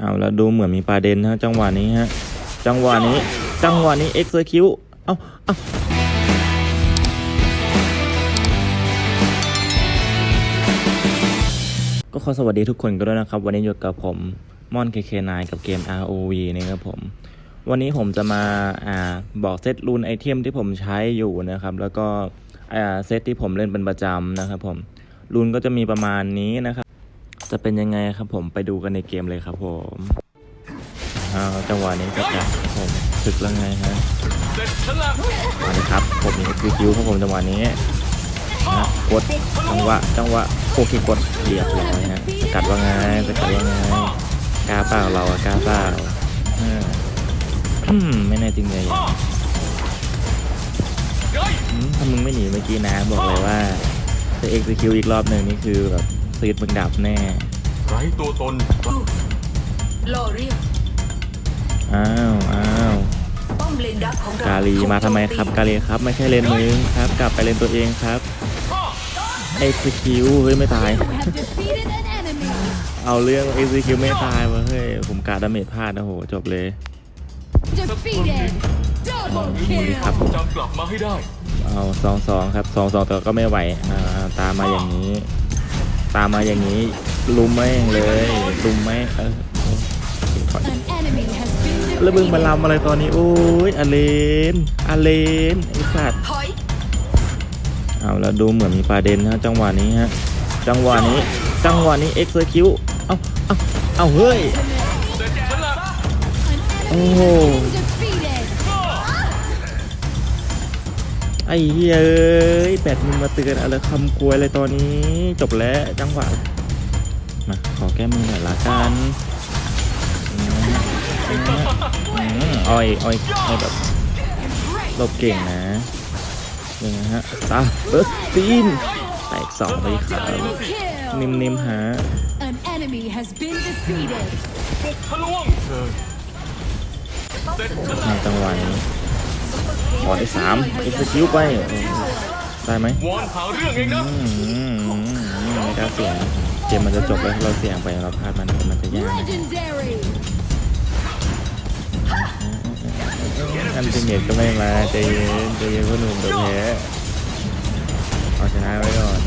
เอาแล้วดูเหมือนมีประเด็นฮะจังหวะนี้ฮะจังหวะนี้จังหวะนี้เอ็กซ์คิวเอ้าเอ้าก็ขอสวัสดีทุกคนกันด้วยนะครับ วันนี้อยู่กับผมม่อน KK9 กับเกม ROV นะครับผม วันนี้ผมจะมาอ่าบอกเซตรูนไอเทมที่ผมใช้อยู่นะครับ แล้วก็อ่าเซตที่ผมเล่นเป็นประจำนะครับผมรูนก็จะมีประมาณนี้นะครับ จะเป็นยังไงครับผมไปดูกันในเกมเลยครับผมอ้าจังหวะนี้ก็จะผมศึกแล้วไงฮะมาเลยครับผมมีคิวคิวครับผมจังหวะนี้นะกดจังหวะจังหวะโอเคกดเรียบร้อยฮะสกัดว่าไงสกัดว่าไงกล้าเปล่าเราอะกล้าเปล่าไม่แน่จริงเลยถ้ามึงไม่หนีเมื่อกี้นะบอกเลยว่าจะเอ็กซิคิวอีกรอบหนึ่งนี่คือแบบ ซีดมึงดับแน่ไร้ตัวตนลอเรียลอ้าวอ้าวป้อมเลนดักของเรากาลีมาทำไมครับ กาลีครับ ไม่ใช่เลนมึงครับ กลับไปเลนตัวเองครับเอ็กซิคิวเฮ้ยไม่ตาย เอาเรื่องเอ็กซิคิวไม่ตายวะเฮ้ยผมกาดาเมจพลาดนะโหจบเลย Defeated. Double นี่ครับ kill. จำกลับมาให้ได้ เอาสองสองครับสองสองแต่ก็ไม่ไหวอ่าตามมาอย่างนี้ ตามมาอย่างนี้ลุมไม่งเลยลุมไม่เออ An enemy has been แล้วมึงมา defeated. ลำอะไรตอนนี้โอ้ยอเลนอเลนไอ้สัตว์ถอยเอาแล้วดูเหมือนมีประเด็นฮะจังหวะนี้ฮะจังหวะนี้จังหวะนี้เอ็กซ์คิวเอ้าเอ้าเอ้าเฮ้ยเส อ้เฮ้ยเอ้ยแปดมึงมาเตือนอะไรคำกลวยอะไรตอนนี้ จบแล้วจังหวะ มาขอแก้มือหน่อยละกันอืมอืมอ้อยอ้อยอ้อยแบบหลบเก่งนะยังไงฮะตาเบิร์สตีนแตกสองไปครับ Double kill. นิ่มๆฮะ An enemy has been defeated. บุกทะลวงเออเสร็จฉันในแล้วจังหวะนี้ ขอได้สามเอ็กซ์คิวไปได้ไหมวอนหาเรื่องเองนะไม่กล้าเสี่ยงเกมมันจะจบแล้วถ้าเราเสี่ยงไปเราพลาดมันมันจะยากนะ Legendary. อันติเมตก็ไม่มาใจเย็นใจเย็นพ่อหนุ่มเดี๋ยวแพ้เอาชนะไว้ก่อน